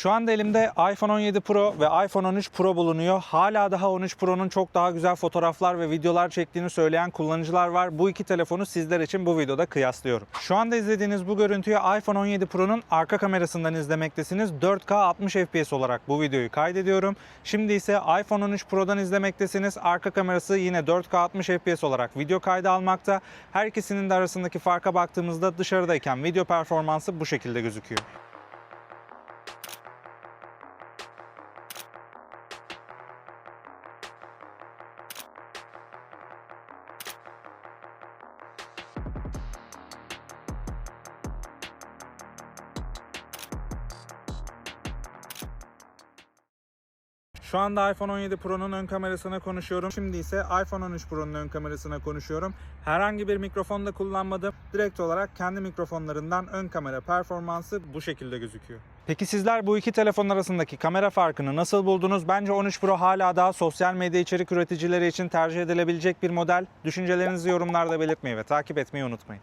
Şu anda elimde iPhone 17 Pro ve iPhone 13 Pro bulunuyor. Hala daha 13 Pro'nun çok daha güzel fotoğraflar ve videolar çektiğini söyleyen kullanıcılar var. Bu iki telefonu sizler için bu videoda kıyaslıyorum. Şu anda izlediğiniz bu görüntüyü iPhone 17 Pro'nun arka kamerasından izlemektesiniz. 4K 60 FPS olarak bu videoyu kaydediyorum. Şimdi ise iPhone 13 Pro'dan izlemektesiniz. Arka kamerası yine 4K 60 FPS olarak video kaydı almakta. Her ikisinin de arasındaki farka baktığımızda dışarıdayken video performansı bu şekilde gözüküyor. Şu anda iPhone 17 Pro'nun ön kamerasına konuşuyorum. Şimdi ise iPhone 13 Pro'nun ön kamerasına konuşuyorum. Herhangi bir mikrofon da kullanmadım. Direkt olarak kendi mikrofonlarından ön kamera performansı bu şekilde gözüküyor. Peki sizler bu iki telefon arasındaki kamera farkını nasıl buldunuz? Bence 13 Pro hala daha sosyal medya içerik üreticileri için tercih edilebilecek bir model. Düşüncelerinizi yorumlarda belirtmeyi ve takip etmeyi unutmayın.